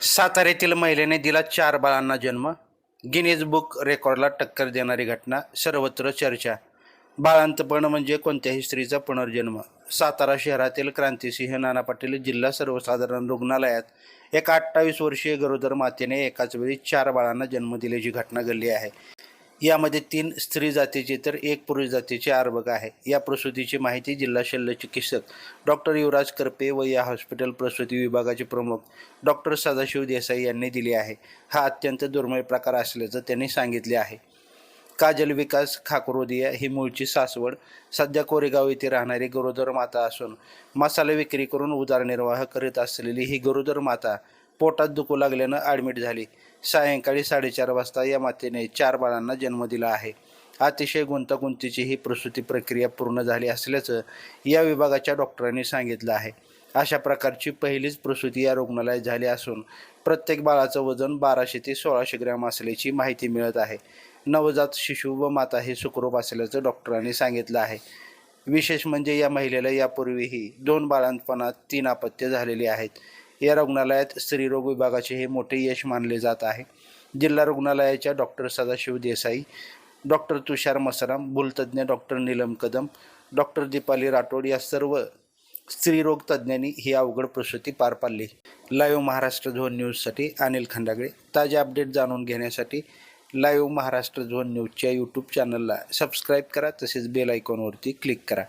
साताऱ्यातील महिलेने दिला चार बाळांना जन्म. गिनीज बुक रेकॉर्डला टक्कर देणारी घटना सर्वत्र चर्चा. बाळांतपण म्हणजे कोणत्याही स्त्रीचा पुनर्जन्म. सातारा शहरातील क्रांतिसिंह नाना पाटील जिल्हा सर्वसाधारण रुग्णालयात एका अठ्ठावीस वर्षीय गरोदर मातेने एकाच वेळी चार बाळांना जन्म दिल्याची घटना घडली आहे. यामध्ये तीन स्त्री जातीचे तर एक पुरुष जातीचे आरभक आहे. या प्रसूतीची माहिती जिल्हा शल्य चिकित्सक डॉक्टर युवराज करपे व या हॉस्पिटल प्रसूती विभागाचे प्रमुख डॉक्टर सदाशिव देसाई यांनी दिली आहे. हा अत्यंत दुर्मिळ प्रकार असल्याचं त्यांनी सांगितले आहे. काजल विकास खाकरोदिया ही मूळची सासवड सध्या कोरेगाव येथे राहणारी गरोदर माता असून मसाले विक्री करून उदारनिर्वाह करीत असलेली ही गरोदर माता पोटात दुखू लागल्यानं ॲडमिट झाली. सायंकाळी साडेचार वाजता या मातेने चार बाळांना जन्म दिला आहे. अतिशय गुंतागुंतीची ही प्रसूती प्रक्रिया पूर्ण झाली असल्याचं या विभागाच्या डॉक्टरांनी सांगितलं आहे. अशा प्रकारची पहिलीच प्रसूती या रुग्णालयात झाली असून प्रत्येक बाळाचं वजन बाराशे ते सोळाशे ग्रॅम असल्याची माहिती मिळत आहे. नवजात शिशु व माता हे सुखरूप असल्याचं डॉक्टरांनी सांगितलं आहे. विशेष म्हणजे या महिलेला यापूर्वीही दोन बाळांपणात तीन अपत्य झालेली आहेत. या रुग्णालयात स्त्रीरोग विभागाचे हे मोठे यश मानले जात आहे. जिल्हा रुग्णालयाच्या डॉक्टर सदाशिव देसाई डॉक्टर तुषार मसराम भूलतज्ञ डॉक्टर नीलम कदम डॉक्टर दीपाली राठोड या सर्व स्त्रीरोग तज्ज्ञांनी ही अवघड प्रसूती पार पाडली. लाईव्ह महाराष्ट्र झोन न्यूजसाठी अनिल खंडागळे. ताजे अपडेट जाणून घेण्यासाठी लाईव्ह महाराष्ट्र झोन न्यूजच्या यूट्यूब चॅनलला सबस्क्राईब करा तसेच बेल आयकॉनवरती क्लिक करा.